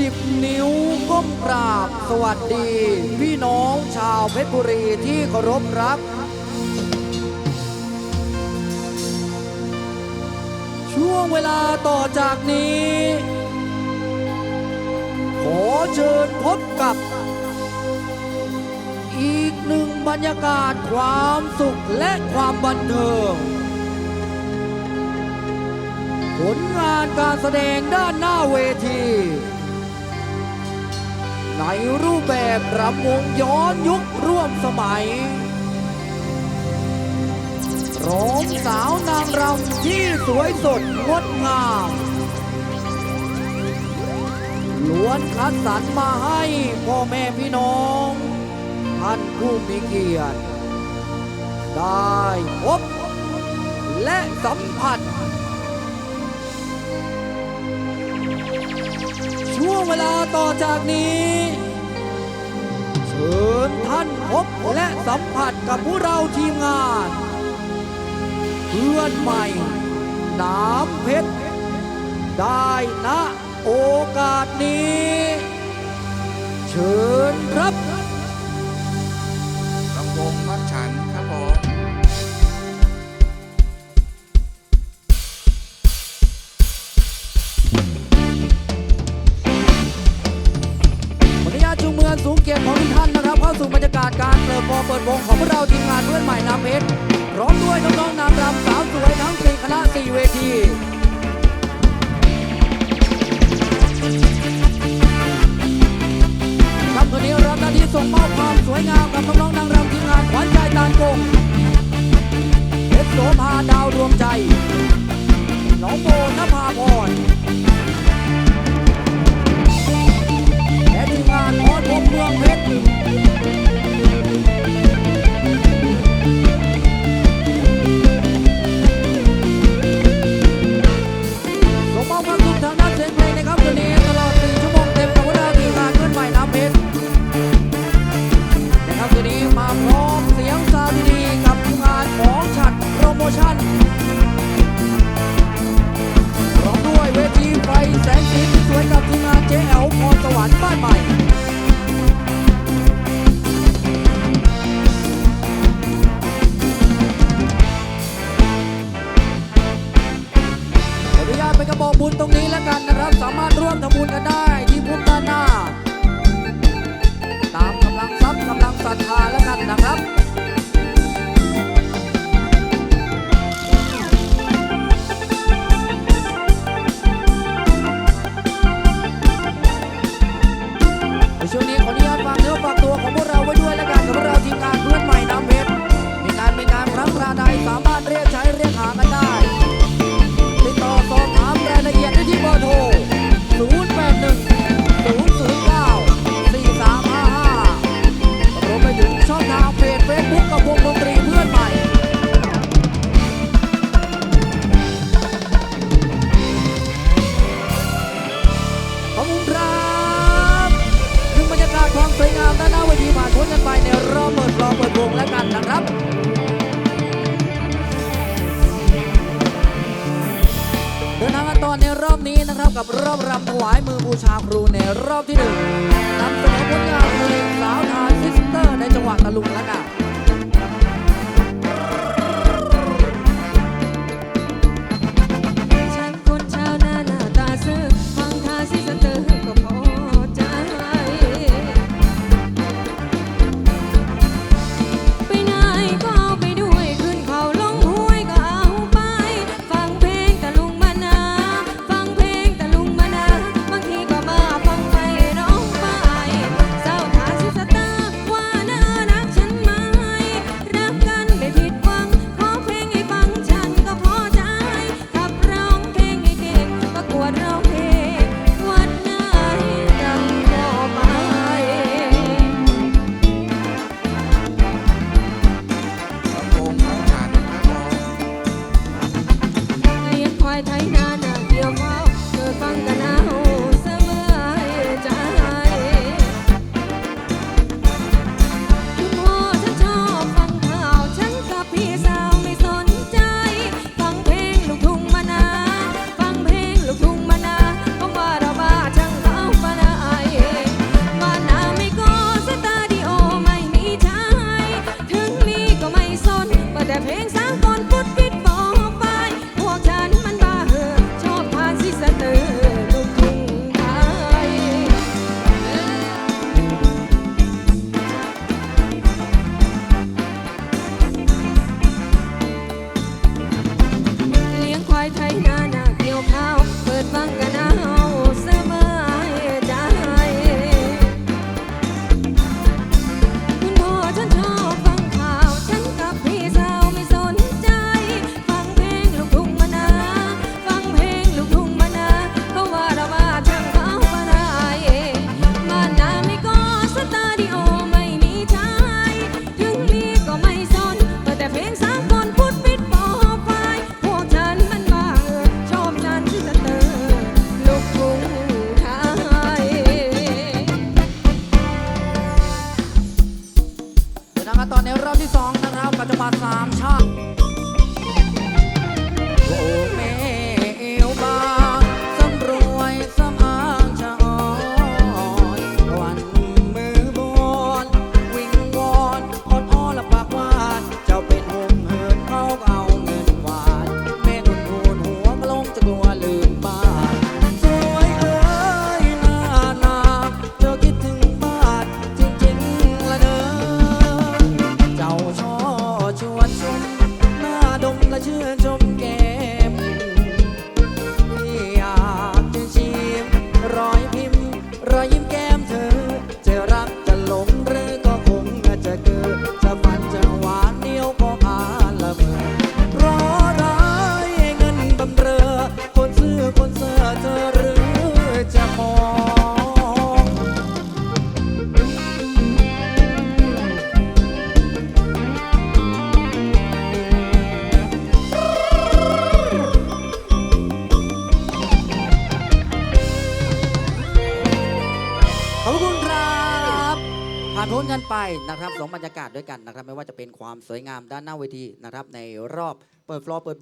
สิบนิ้วก้มกราบสวัสดี พี่น้องชาวเพชรบุรีที่เคารพรัก ช่วงเวลาต่อจากนี้ ขอเชิญพบกับ อีกหนึ่งบรรยากาศความสุขและความบันเทิงผลงานการแสดงด้านหน้าเวที ในรูปแบบรำวงย้อนยุคร่วมสมัยร้องสาวนางรำที่สวยสดงดงามล้วนคัดสรรมาให้พ่อแม่พี่น้องท่านผู้มีเกียรติ ได้พบและสัมผัส วงเวลาต่อจากนี้เชิญท่านพบและสัมผัสกับผู้เราทีมงาน เพื่อนใหม่น้ำเพชร ได้นะโอกาสนี้ เชิญครับ สู่บรรยากาศการเปิดวงเปิดวงของพวกเราทีมงานเพื่อนใหม่น้ำเพชรพร้อมด้วยน้องๆนางรำสาวสวยทั้งสี่คณะสี่เวทีครับวันนี้รับหน้าที่ส่งมอบความสวยงามกับน้องๆนางรำทีมงานขวัญใจตานกงเพชรโสภาดาวรวมใจน้องโบนภาพรและทีมงานพรพรหมเมืองเพชร พรสวรรค์บ้านใหม่ขออนุญาตเป็นกระบอกบุญตรงนี้แล้วกันนะครับ สามารถร่วมทำบุญกันได้ที่พุ่มด้านหน้า ตามกำลังทรัพย์กำลังศรัทธาแล้วกันนะครับ รอบเปิดรอบเปิดวงแล้วกันนะครับเดินทางกันต่อในรอบนี้นะครับกับรอบรำถวายมือบูชาครูในรอบที่หนึ่งนำเสนอผลงานเพลงสาวทานซิสเตอร์ในจังหวัดตะลุงแล้วกัน awesome. ลุ้นกันไปนะครับสองบรรยากาศด้วยกันนะครับไม่ว่าจะเป็นความสวยงามด้านหน้าเวทีนะครับในรอบเปิดฟลอร์เปิด